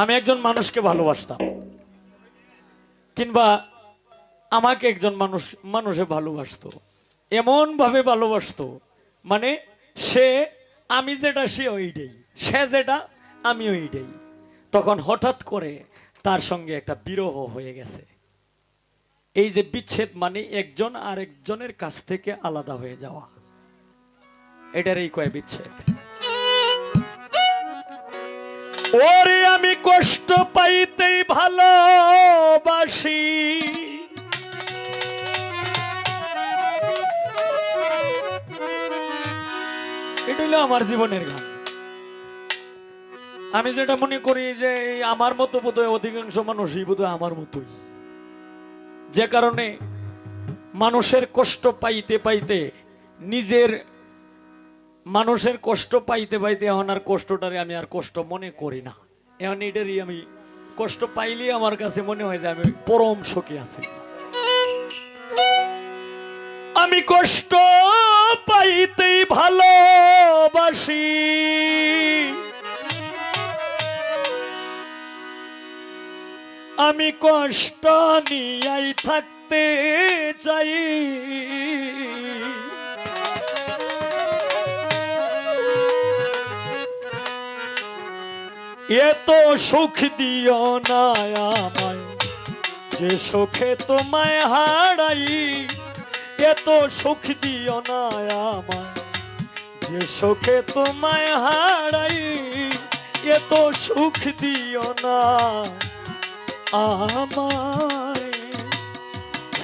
আমি একজন মানুষকে ভালোবাসতাম। কিংবা আমাকে একজন মানুষ, মানুষে ভালোবাসতো। এমন ভাবে ভালোবাসতো মানে সে আমি যেটা সে ওইটাই, সে যেটা আমি ওইটাই। তখন হঠাৎ করে তার সঙ্গে একটা বিরহ হয়ে গেছে। এই যে বিচ্ছেদ মানে একজন আরেকজনের কাছ থেকে আলাদা হয়ে যাওয়া। এটারই কয় বিচ্ছেদ? ওরে আমি কষ্ট পাইতেই ভালোবাসি। এটা আমার জীবনের গান। আমি যেটা মনে করি যে আমার মতো বোধহয় অধিকাংশ মানুষই বোধহয় আমার মতোই। যে কারণে মানুষের কষ্ট পাইতে পাইতে নিজের মানুষের কষ্ট পাইতে পাইতে এখন আর কষ্টটারে আমি আর কষ্ট মনে করি না। এখন এটারই আমি কষ্ট পাইলেই আমার কাছে মনে হয় যে আমি পরম সুখী আছি। আমি কষ্ট পাইতেই ভালোবাসি। আমি কষ্ট নিয়াই থাকতে চাই। এত সুখ দিও না আমায়, যে সুখে তোমায় হারাই, এত সুখ দিও না আমায়, যে সুখে তোমায় হারাই, এত সুখ দিও না আমায়।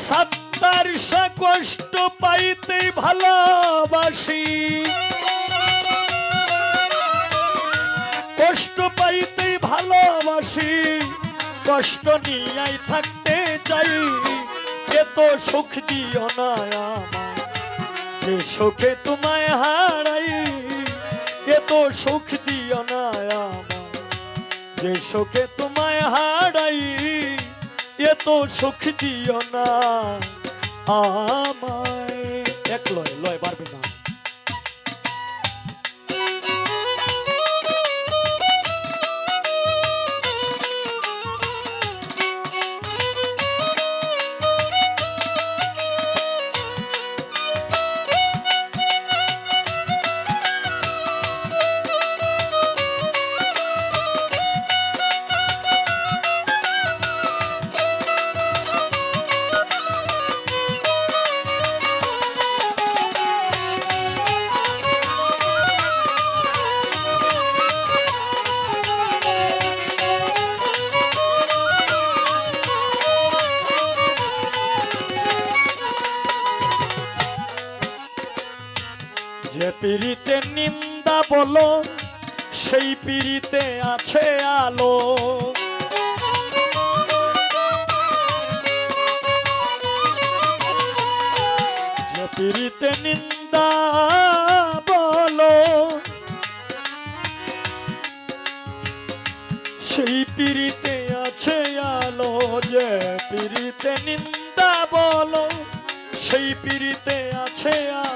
সাত্তার কষ্ট পাইতে ভালোবাসি। কষ্ট পাইতে ভালোবাসি। কষ্ট নিয়াই থাকতে চাই। এত সুখ দিও না যে সুখে তোমায় হারাই এত সুখ দিও না যে সুখে তোমায় হারাই এত সুখ দিও না আমায়। এক লয় লয় পারবে না। যে পিড়িতে নিন্দা বলো, সেই পিড়িতে আছে আলো। যে পিড়িতে নিন্দা বলো, সেই পিড়িতে আছে আলো। যে পিড়িতে নিন্দা বলো, সেই পিড়িতে আছে আলো।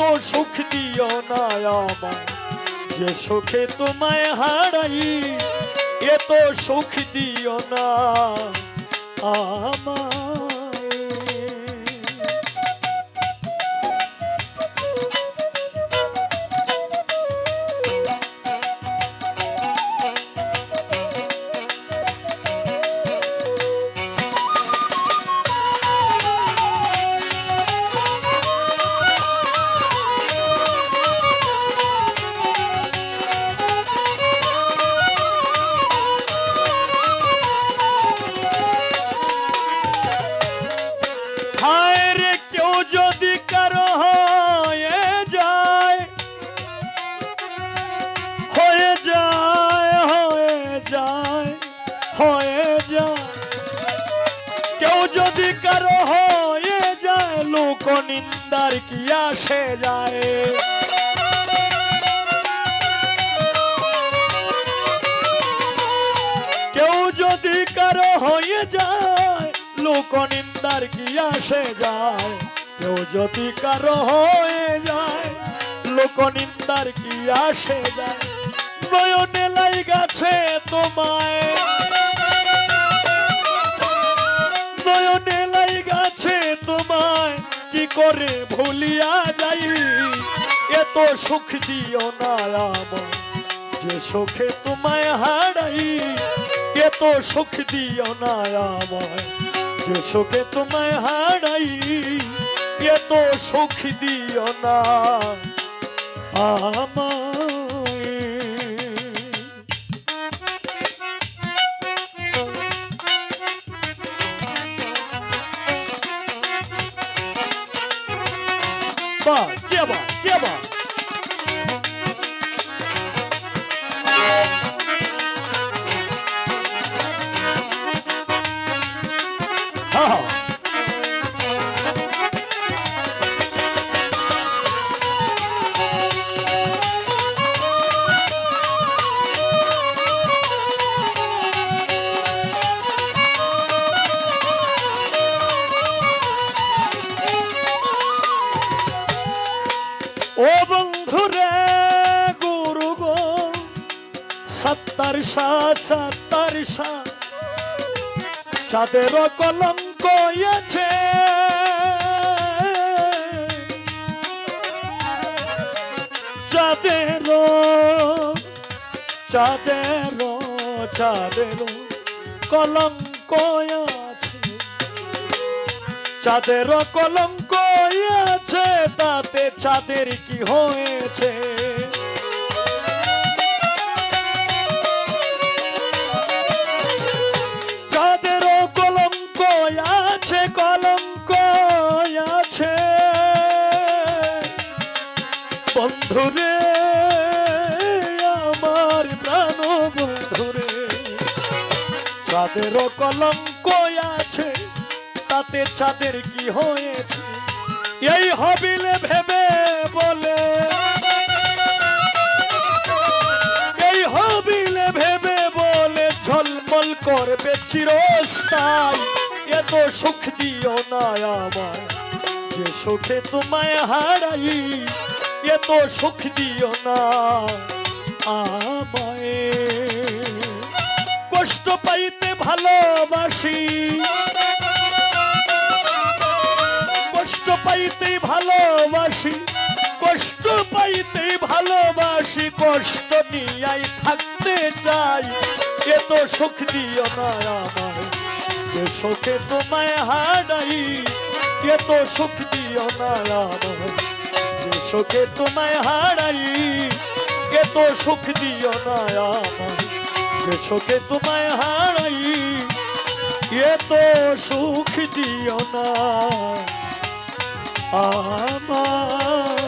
এত সুখ দিও না আমার। যে সুখে তোমায় হারাই এত সুখ দিও না আমায় কারও হয়ে যায় লোক নিন্দার কি আসে যায়। কেউ যদি কারও হয়ে যায় লোক নিন্দার কি আসে যায়। কেউ যদি কারও হয়ে যায় লোক নিন্দার কি আসে যায়। নয়নে লাই গেছে তোমায় করে ভুলিয়া যাই, এত সুখ দিও না আমায় যে সুখে তোমায় হারাই, এত সুখ দিও না আমায় যে সুখে তোমায় হারাই, এত সুখ দিও না। আমায় বাহ কে বাহ কে বাহ ও বন্ধুরে গুরু গো সত্তর সাত সত্তর সাত চাঁদের কলঙ্ক আছে। চাঁদের চাঁদের চাঁদের কলঙ্ক আছে। চাঁদের কলঙ্ক আছে তাতে চাঁদের কি হয়েছে? চাঁদের কলঙ্ক আছে কলঙ্ক আছে। বন্ধুরে, আমার প্রাণ বন্ধুরে চাঁদের কলঙ্ক আছে, তাতে চাঁদের কি হয়েছে? এই হবিলে ভেবে বলে। এই হবিলে ভেবে বলে ঝলমল করবে চিরস্থায়ী। এত সুখ দিও না আমায়, যে সুখে তোমায় হারাই। এত সুখ দিও না আমায়। কষ্ট পাইতে ভালোবাসি। পাইতে ভালোবাসি, কষ্ট পাইতে ভালোবাসি, কষ্ট নিয়াই থাকতে চাই। এত সুখ দিও না আমায় যে সুখে তোমায় হারাই। এত সুখ দিও না আমায় যে সুখে তোমায় হারাই। এত সুখ দিও না আমায় যে সুখে তোমায় হারাই। এত সুখ দিও না। আমার